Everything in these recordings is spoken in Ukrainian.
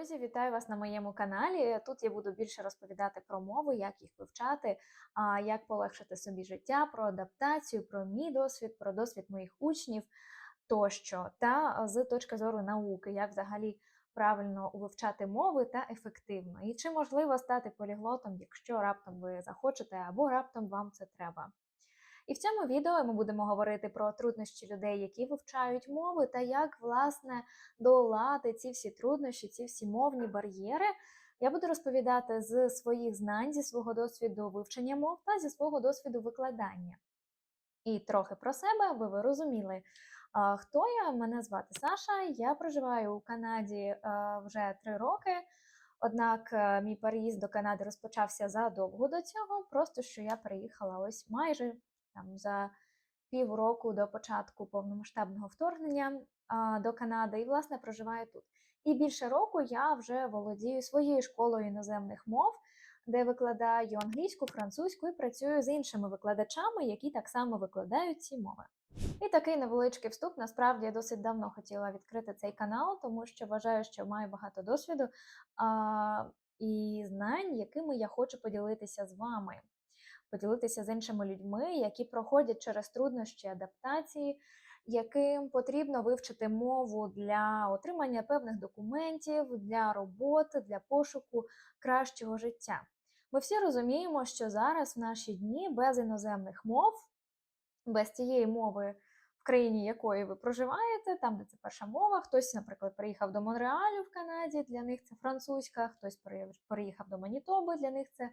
Друзі, вітаю вас на моєму каналі. Тут я буду більше розповідати про мови, як їх вивчати, як полегшити собі життя, про адаптацію, про мій досвід, про досвід моїх учнів тощо, та з точки зору науки, як взагалі правильно вивчати мови та ефективно. І чи можливо стати поліглотом, якщо раптом ви захочете або раптом вам це треба. І в цьому відео ми будемо говорити про труднощі людей, які вивчають мови, та як власне долати ці всі труднощі, ці всі мовні бар'єри. Я буду розповідати з своїх знань, зі свого досвіду вивчення мов та зі свого досвіду викладання. І трохи про себе, аби ви розуміли, хто я. Мене звати Саша. Я проживаю у Канаді вже три роки. Однак е, мій переїзд до Канади розпочався задовго до цього, просто що я приїхала ось майже там за півроку до початку повномасштабного вторгнення до Канади і, власне, проживаю тут. І більше року я вже володію своєю школою іноземних мов, де викладаю англійську, французьку і працюю з іншими викладачами, які так само викладають ці мови. І такий невеличкий вступ. Насправді я досить давно хотіла відкрити цей канал, тому що вважаю, що маю багато досвіду а, і знань, якими я хочу поділитися з вами поділитися з іншими людьми, які проходять через труднощі адаптації, яким потрібно вивчити мову для отримання певних документів, для роботи, для пошуку кращого життя. Ми всі розуміємо, що зараз в наші дні без іноземних мов, без тієї мови. В країні якої ви проживаєте, там, де це перша мова, хтось, наприклад, приїхав до Монреалю в Канаді, для них це французька, хтось переїхав до Манітоби, для них це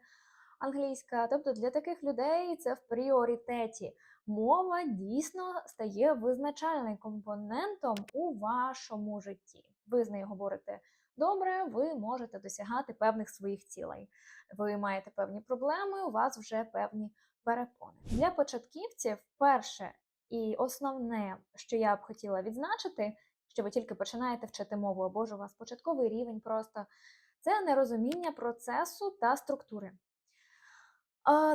англійська. Тобто для таких людей це в пріоритеті. Мова дійсно стає визначальним компонентом у вашому житті. Ви з нею говорите добре, ви можете досягати певних своїх цілей. Ви маєте певні проблеми, у вас вже певні перепони. Для початківців перше і основне, що я б хотіла відзначити, що ви тільки починаєте вчити мову, або ж у вас початковий рівень просто це нерозуміння процесу та структури.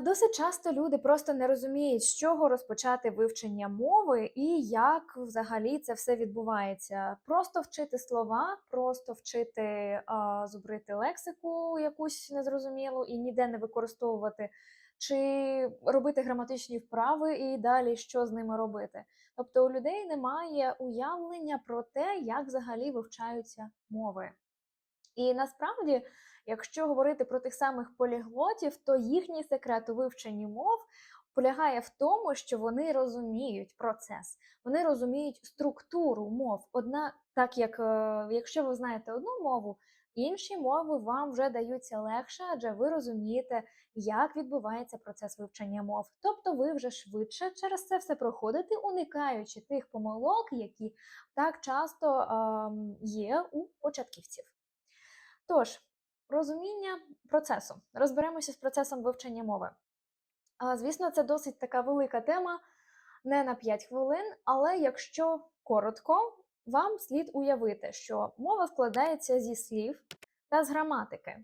Досить часто люди просто не розуміють, з чого розпочати вивчення мови і як взагалі це все відбувається. Просто вчити слова, просто вчити а, зубрити лексику якусь незрозумілу і ніде не використовувати, чи робити граматичні вправи і далі що з ними робити. Тобто у людей немає уявлення про те, як взагалі вивчаються мови. І насправді. Якщо говорити про тих самих поліглотів, то їхній секрет у вивченні мов полягає в тому, що вони розуміють процес, вони розуміють структуру мов. Одна, так як е, якщо ви знаєте одну мову, інші мови вам вже даються легше, адже ви розумієте, як відбувається процес вивчення мов. Тобто ви вже швидше через це все проходите, уникаючи тих помилок, які так часто ем, є у початківців. Тож, Розуміння процесу. Розберемося з процесом вивчення мови. Звісно, це досить така велика тема, не на 5 хвилин, але якщо коротко, вам слід уявити, що мова складається зі слів та з граматики.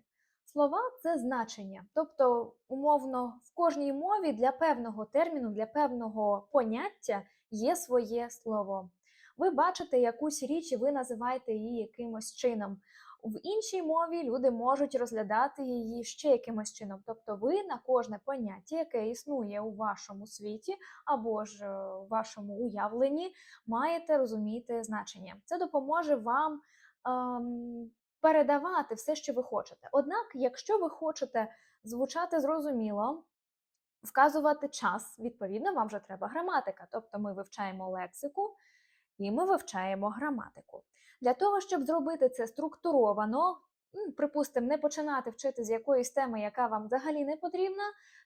Слова це значення. Тобто, умовно, в кожній мові для певного терміну, для певного поняття є своє слово. Ви бачите якусь річ і ви називаєте її якимось чином. В іншій мові люди можуть розглядати її ще якимось чином. Тобто, ви на кожне поняття, яке існує у вашому світі або ж е, у вашому уявленні, маєте розуміти значення. Це допоможе вам ем, передавати все, що ви хочете. Однак, якщо ви хочете звучати зрозуміло, вказувати час, відповідно, вам вже треба граматика. Тобто ми вивчаємо лексику і ми вивчаємо граматику. Для того, щоб зробити це структуровано, припустимо, не починати вчити з якоїсь теми, яка вам взагалі не потрібна,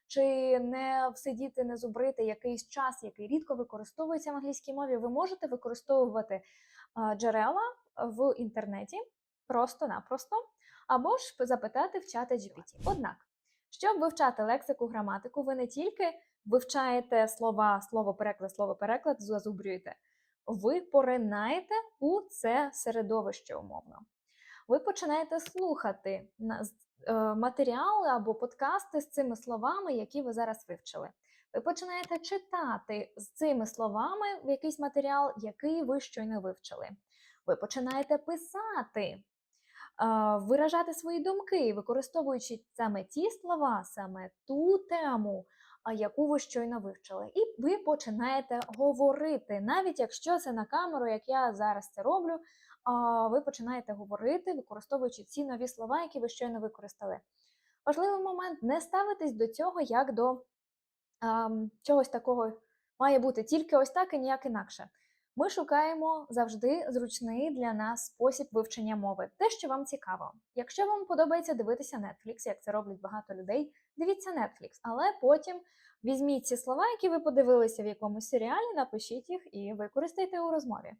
чи не всидіти, не зубрити якийсь час, який рідко використовується в англійській мові, ви можете використовувати джерела в інтернеті просто-напросто, або ж запитати в чата GPT. Однак, щоб вивчати лексику, граматику, ви не тільки вивчаєте слова, слово переклад, слово переклад, зазубрюєте ви поринаєте у це середовище умовно. Ви починаєте слухати е, матеріали або подкасти з цими словами, які ви зараз вивчили. Ви починаєте читати з цими словами якийсь матеріал, який ви щойно вивчили. Ви починаєте писати виражати свої думки, використовуючи саме ті слова, саме ту тему, яку ви щойно вивчили. І ви починаєте говорити, навіть якщо це на камеру, як я зараз це роблю, ви починаєте говорити, використовуючи ці нові слова, які ви щойно використали. Важливий момент не ставитись до цього як до ем, чогось такого має бути тільки ось так і ніяк інакше. Ми шукаємо завжди зручний для нас спосіб вивчення мови, те, що вам цікаво. Якщо вам подобається дивитися Netflix, як це роблять багато людей, дивіться Netflix, але потім візьміть ці слова, які ви подивилися в якомусь серіалі, напишіть їх і використайте у розмові.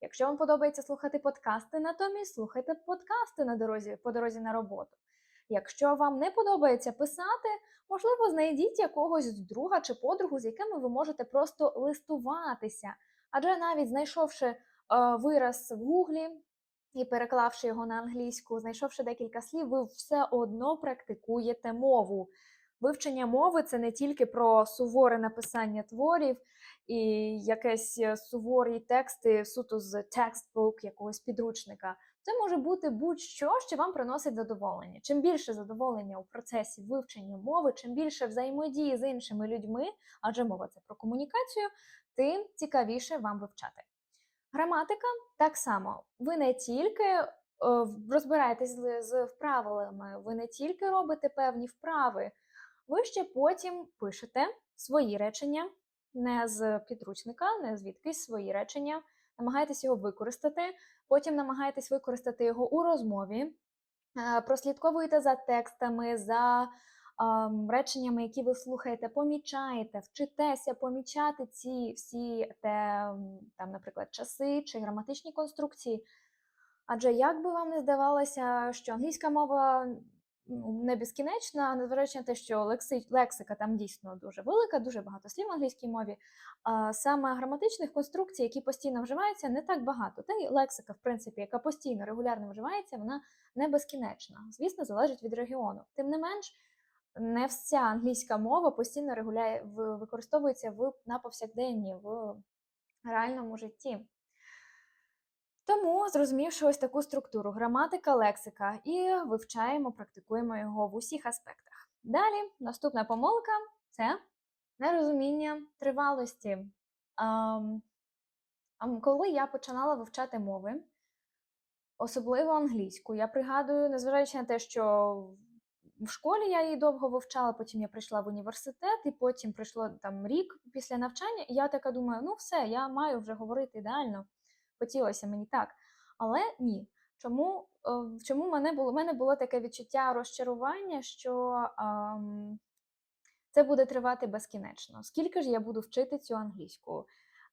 Якщо вам подобається слухати подкасти, натомість слухайте подкасти на дорозі по дорозі на роботу. Якщо вам не подобається писати, можливо, знайдіть якогось друга чи подругу, з якими ви можете просто листуватися. Адже навіть знайшовши е, вираз в гуглі і переклавши його на англійську, знайшовши декілька слів, ви все одно практикуєте мову. Вивчення мови це не тільки про суворе написання творів і якесь е, суворі тексти суто з текстбук, якогось підручника. Це може бути будь-що, що вам приносить задоволення. Чим більше задоволення у процесі вивчення мови, чим більше взаємодії з іншими людьми, адже мова це про комунікацію, тим цікавіше вам вивчати. Граматика так само. Ви не тільки е, розбираєтесь з, вправами, ви не тільки робите певні вправи, ви ще потім пишете свої речення, не з підручника, не звідкись свої речення, намагаєтесь його використати, потім намагаєтесь використати його у розмові, е, прослідковуєте за текстами, за реченнями, які ви слухаєте, помічаєте, вчитеся помічати ці всі те, там, наприклад, часи чи граматичні конструкції. Адже як би вам не здавалося, що англійська мова не безкінечна, незважаючи на те, що лекси, лексика там дійсно дуже велика, дуже багато слів в англійській мові. А саме граматичних конструкцій, які постійно вживаються, не так багато. Та й лексика, в принципі, яка постійно регулярно вживається, вона не безкінечна. Звісно, залежить від регіону. Тим не менш, не вся англійська мова постійно регуляє, використовується в, на повсякденні, в реальному житті. Тому, зрозумівши ось таку структуру граматика, лексика, і вивчаємо, практикуємо його в усіх аспектах. Далі, наступна помилка це нерозуміння тривалості. Коли я починала вивчати мови, особливо англійську, я пригадую, незважаючи на те, що в школі я її довго вивчала, потім я прийшла в університет, і потім прийшло там рік після навчання, і я така думаю, ну все, я маю вже говорити ідеально хотілося мені так. Але ні. Чому е, чому мене було, в мене було таке відчуття розчарування, що ем, це буде тривати безкінечно? Скільки ж я буду вчити цю англійську?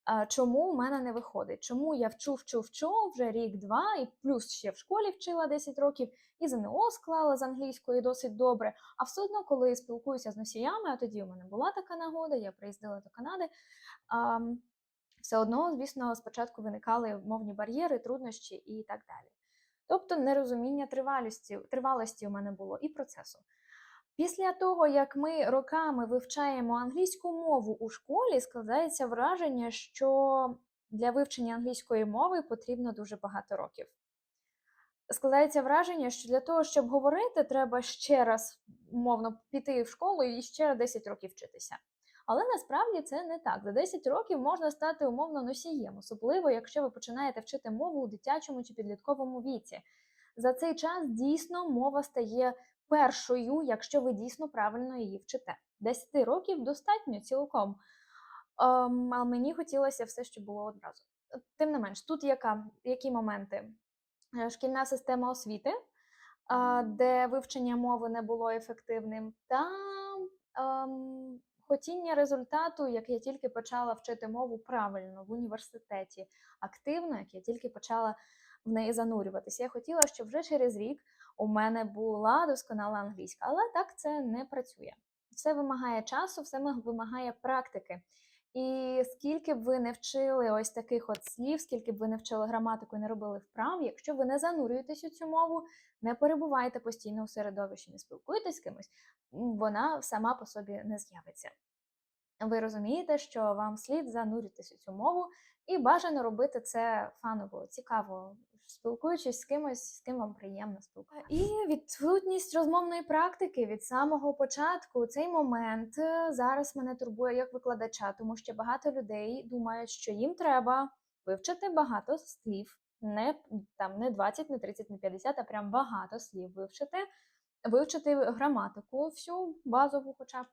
Е, чому в мене не виходить? Чому я вчу, вчу, вчу вже рік-два, і плюс ще в школі вчила 10 років, і ЗНО склала з англійської досить добре. А все одно, коли спілкуюся з носіями, а тоді у мене була така нагода, я приїздила до Канади. Все одно, звісно, спочатку виникали мовні бар'єри, труднощі і так далі. Тобто нерозуміння тривалості, тривалості у мене було і процесу. Після того, як ми роками вивчаємо англійську мову у школі, складається враження, що для вивчення англійської мови потрібно дуже багато років. Складається враження, що для того, щоб говорити, треба ще раз умовно піти в школу і ще 10 років вчитися. Але насправді це не так. За 10 років можна стати умовно носієм, особливо якщо ви починаєте вчити мову у дитячому чи підлітковому віці. За цей час дійсно мова стає першою, якщо ви дійсно правильно її вчите. 10 років достатньо цілком. Ем, а мені хотілося все, що було одразу. Тим не менш, тут яка, які моменти? Е, Шкільна система освіти, де вивчення мови не було ефективним, та ем, хотіння результату, як я тільки почала вчити мову правильно в університеті, активно, як я тільки почала в неї занурюватися. Я хотіла, щоб вже через рік у мене була досконала англійська, але так це не працює. Все вимагає часу, все вимагає практики. І скільки б ви не вчили ось таких от слів, скільки б ви не вчили граматику і не робили вправ, якщо ви не занурюєтесь у цю мову, не перебуваєте постійно у середовищі, не спілкуєтесь з кимось, вона сама по собі не з'явиться. Ви розумієте, що вам слід зануритись у цю мову, і бажано робити це фаново, цікаво, спілкуючись з кимось, з ким вам приємно спілкуватися. І відсутність розмовної практики від самого початку. Цей момент е, зараз мене турбує як викладача, тому що багато людей думають, що їм треба вивчити багато слів, не там не 20, не 30, не 50, а прям багато слів вивчити, вивчити граматику, всю базову, хоча б.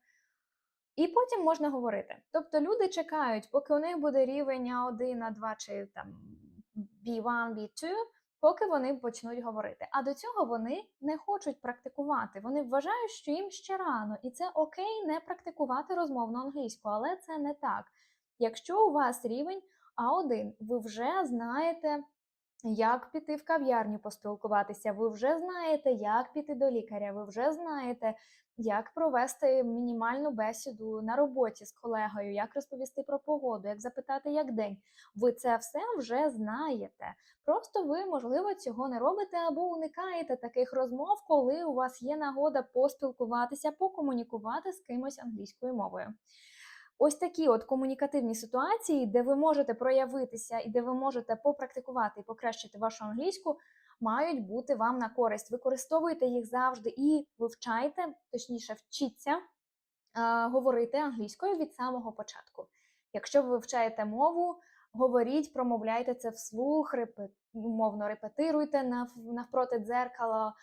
І потім можна говорити. Тобто люди чекають, поки у них буде рівень А1, А2 чи там B1, B2, поки вони почнуть говорити. А до цього вони не хочуть практикувати. Вони вважають, що їм ще рано, і це окей не практикувати розмовну англійську, але це не так. Якщо у вас рівень А1, ви вже знаєте. Як піти в кав'ярню поспілкуватися, ви вже знаєте, як піти до лікаря, ви вже знаєте, як провести мінімальну бесіду на роботі з колегою, як розповісти про погоду, як запитати, як день. Ви це все вже знаєте. Просто ви, можливо, цього не робите або уникаєте таких розмов, коли у вас є нагода поспілкуватися, покомунікувати з кимось англійською мовою. Ось такі от комунікативні ситуації, де ви можете проявитися і де ви можете попрактикувати і покращити вашу англійську, мають бути вам на користь. Використовуйте їх завжди і вивчайте, точніше, вчіться говорити англійською від самого початку. Якщо ви вивчаєте мову, говоріть, промовляйте це вслух, умовно репетируйте навпроти дзеркала,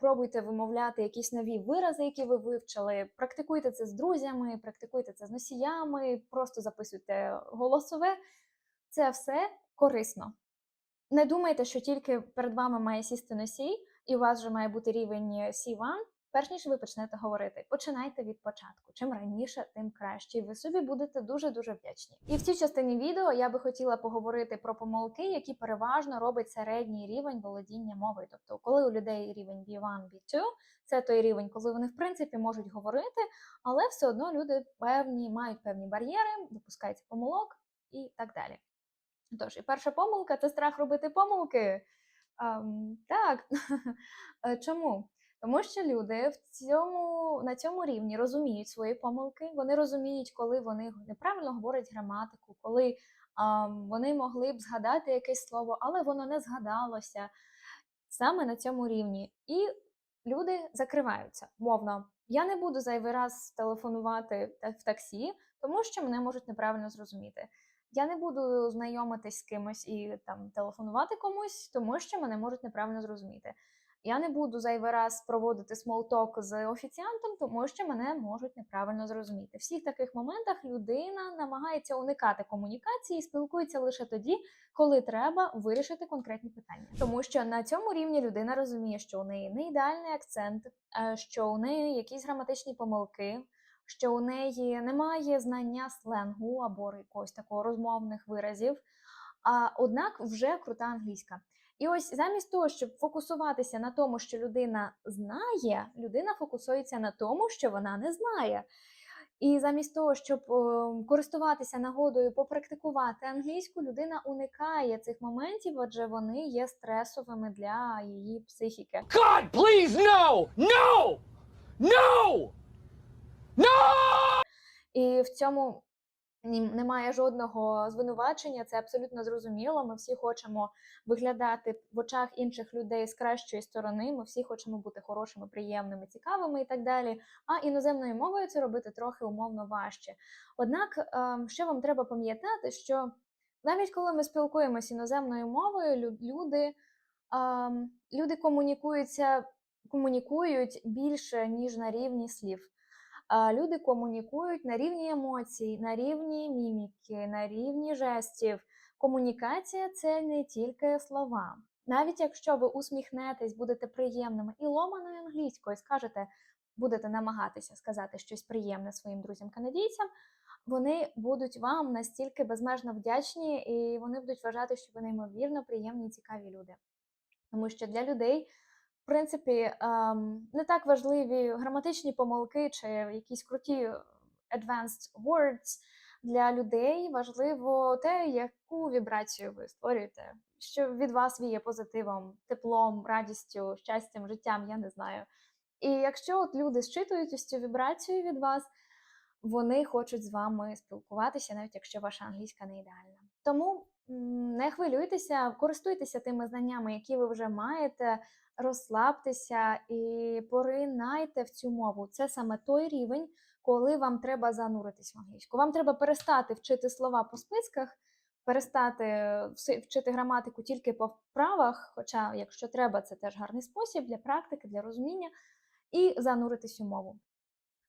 пробуйте вимовляти якісь нові вирази, які ви вивчили. Практикуйте це з друзями, практикуйте це з носіями, просто записуйте голосове. Це все корисно. Не думайте, що тільки перед вами має сісти носій, і у вас вже має бути рівень C1, перш ніж ви почнете говорити. Починайте від початку. Чим раніше, тим краще. Ви собі будете дуже-дуже вдячні. І в цій частині відео я би хотіла поговорити про помилки, які переважно робить середній рівень володіння мовою. Тобто, коли у людей рівень B1, B2, це той рівень, коли вони в принципі можуть говорити, але все одно люди певні мають певні бар'єри, допускаються помилок і так далі. Тож, і перша помилка це страх робити помилки. Ем, так, Е, чому? Тому що люди в цьому, на цьому рівні розуміють свої помилки, вони розуміють, коли вони неправильно говорять граматику, коли а, вони могли б згадати якесь слово, але воно не згадалося саме на цьому рівні. І люди закриваються. Мовно, я не буду зайвий раз телефонувати в таксі, тому що мене можуть неправильно зрозуміти. Я не буду знайомитись з кимось і там телефонувати комусь, тому що мене можуть неправильно зрозуміти. Я не буду зайвий раз проводити смолток з офіціантом, тому що мене можуть неправильно зрозуміти. В всіх таких моментах людина намагається уникати комунікації і спілкується лише тоді, коли треба вирішити конкретні питання. Тому що на цьому рівні людина розуміє, що у неї не ідеальний акцент, е, що у неї якісь граматичні помилки, що у неї немає знання сленгу або якогось такого розмовних виразів. А однак вже крута англійська. І ось замість того, щоб фокусуватися на тому, що людина знає, людина фокусується на тому, що вона не знає. І замість того, щоб е, користуватися нагодою попрактикувати англійську, людина уникає цих моментів, адже вони є стресовими для її психіки. God, please, no! No! No! No! І в цьому немає жодного звинувачення, це абсолютно зрозуміло. Ми всі хочемо виглядати в очах інших людей з кращої сторони. Ми всі хочемо бути хорошими, приємними, цікавими і так далі. А іноземною мовою це робити трохи умовно важче. Однак, ем, що вам треба пам'ятати, що навіть коли ми спілкуємося іноземною мовою, люди, ем, люди комунікуються, комунікують більше, ніж на рівні слів. Люди комунікують на рівні емоцій, на рівні міміки, на рівні жестів. Комунікація це не тільки слова. Навіть якщо ви усміхнетесь, будете приємними і ломаною англійською скажете, будете намагатися сказати щось приємне своїм друзям-канадійцям, вони будуть вам настільки безмежно вдячні, і вони будуть вважати, що ви неймовірно приємні і цікаві люди. Тому що для людей в принципі, ем, не так важливі граматичні помилки чи якісь круті advanced words. Для людей важливо те, яку вібрацію ви створюєте, що від вас віє позитивом, теплом, радістю, щастям, життям, я не знаю. І якщо от люди зчитують цю вібрацію від вас, вони хочуть з вами спілкуватися, навіть якщо ваша англійська не ідеальна. Тому Не хвилюйтеся, користуйтеся тими знаннями, які ви вже маєте, розслабтеся і поринайте в цю мову. Це саме той рівень, коли вам треба зануритись в англійську. Вам треба перестати вчити слова по списках, перестати вчити граматику тільки по вправах, хоча, якщо треба, це теж гарний спосіб для практики, для розуміння, і зануритись у мову.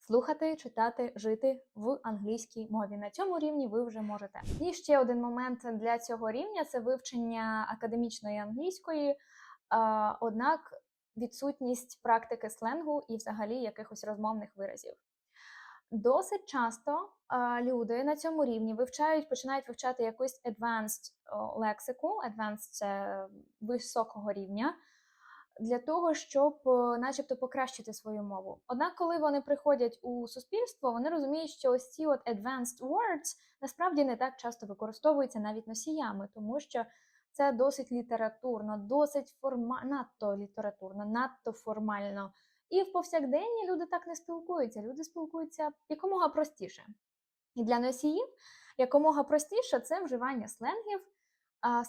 Слухати, читати, жити в англійській мові. На цьому рівні ви вже можете. І ще один момент для цього рівня це вивчення академічної англійської, однак відсутність практики сленгу і взагалі якихось розмовних виразів. Досить часто люди на цьому рівні вивчають, починають вивчати якусь advanced лексику, advanced – це високого рівня, для того, щоб е, начебто покращити свою мову. Однак, коли вони приходять у суспільство, вони розуміють, що ось ці от advanced words насправді не так часто використовуються навіть носіями, тому що це досить літературно, досить форма... надто літературно, надто формально. І в повсякденні люди так не спілкуються. Люди спілкуються якомога простіше. І для носіїв якомога простіше це вживання сленгів.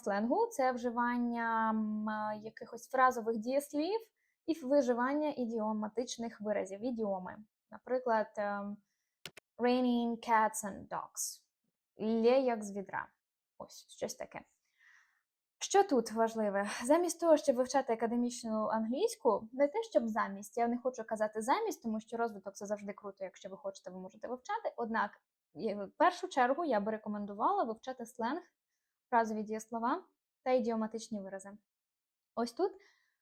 Сленгу це вживання якихось фразових дієслів і виживання ідіоматичних виразів, ідіоми. Наприклад, ем, raining cats and dogs. Лє як з відра. Ось щось таке. Що тут важливе? Замість того, щоб вивчати академічну англійську, не те, щоб замість, я не хочу казати замість, тому що розвиток це завжди круто, якщо ви хочете, ви можете вивчати. Однак, в першу чергу я би рекомендувала вивчати сленг, фразові дієслова та ідіоматичні вирази. Ось тут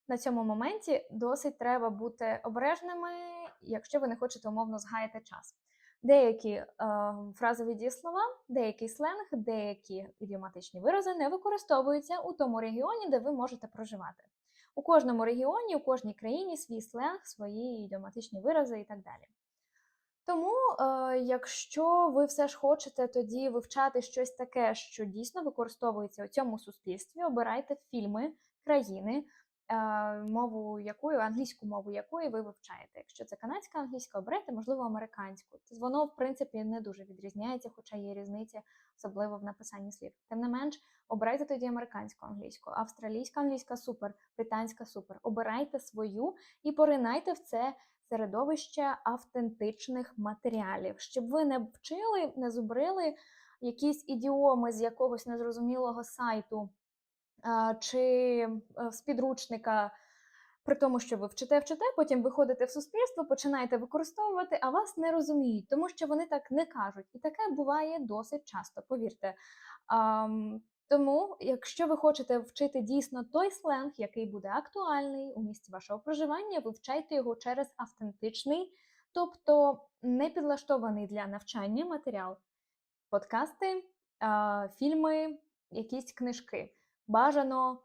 на цьому моменті досить треба бути обережними, якщо ви не хочете умовно згаяти час. Деякі е, фразові дієслова, деякий сленг, деякі ідіоматичні вирази не використовуються у тому регіоні, де ви можете проживати. У кожному регіоні, у кожній країні свій сленг, свої ідіоматичні вирази і так далі. Тому, е, якщо ви все ж хочете тоді вивчати щось таке, що дійсно використовується у цьому суспільстві, обирайте фільми країни, е, мову якої, англійську мову якої ви вивчаєте. Якщо це канадська англійська, обирайте, можливо, американську. Тобто Воно, в принципі, не дуже відрізняється, хоча є різниця, особливо в написанні слів. Тим не менш, обирайте тоді американську англійську, австралійська англійська супер, британська супер. Обирайте свою і поринайте в це середовище автентичних матеріалів, щоб ви не вчили, не зубрили якісь ідіоми з якогось незрозумілого сайту чи е, з підручника. При тому, що ви вчите, вчите, потім виходите в суспільство, починаєте використовувати, а вас не розуміють, тому що вони так не кажуть. І таке буває досить часто, повірте. Тому, якщо ви хочете вчити дійсно той сленг, який буде актуальний у місці вашого проживання, вивчайте його через автентичний, тобто не підлаштований для навчання матеріал, подкасти, фільми, якісь книжки. Бажано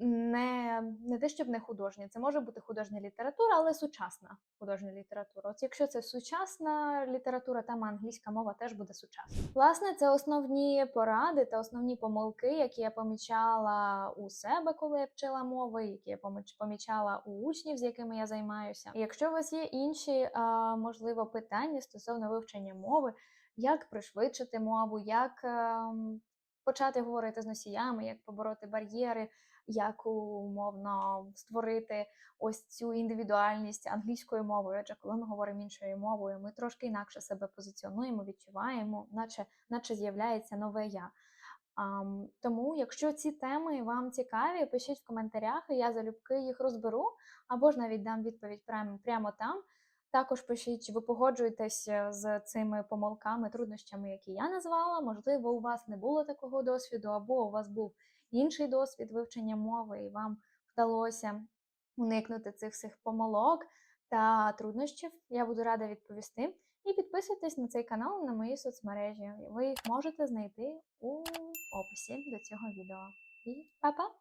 не, не те, щоб не художня, це може бути художня література, але сучасна художня література. От якщо це сучасна література, там англійська мова теж буде сучасна. Власне, це основні поради та основні помилки, які я помічала у себе, коли я вчила мови, які я поміч- помічала у учнів, з якими я займаюся. Якщо у вас є інші, можливо, питання стосовно вивчення мови, як пришвидшити мову, як ем, почати говорити з носіями, як побороти бар'єри, як умовно створити ось цю індивідуальність англійською мовою. Адже коли ми говоримо іншою мовою, ми трошки інакше себе позиціонуємо, відчуваємо, наче, наче з'являється нове я. Ам, тому, якщо ці теми вам цікаві, пишіть в коментарях, і я залюбки їх розберу, або ж навіть дам відповідь прямо, прямо там. Також пишіть, чи ви погоджуєтесь е, з цими помилками, труднощами, які я назвала. Можливо, у вас не було такого досвіду, або у вас був інший досвід вивчення мови, і вам вдалося уникнути цих всіх помилок та труднощів. Я буду рада відповісти. І підписуйтесь на цей канал на мої соцмережі. Ви їх можете знайти у описі до цього відео. І па-па!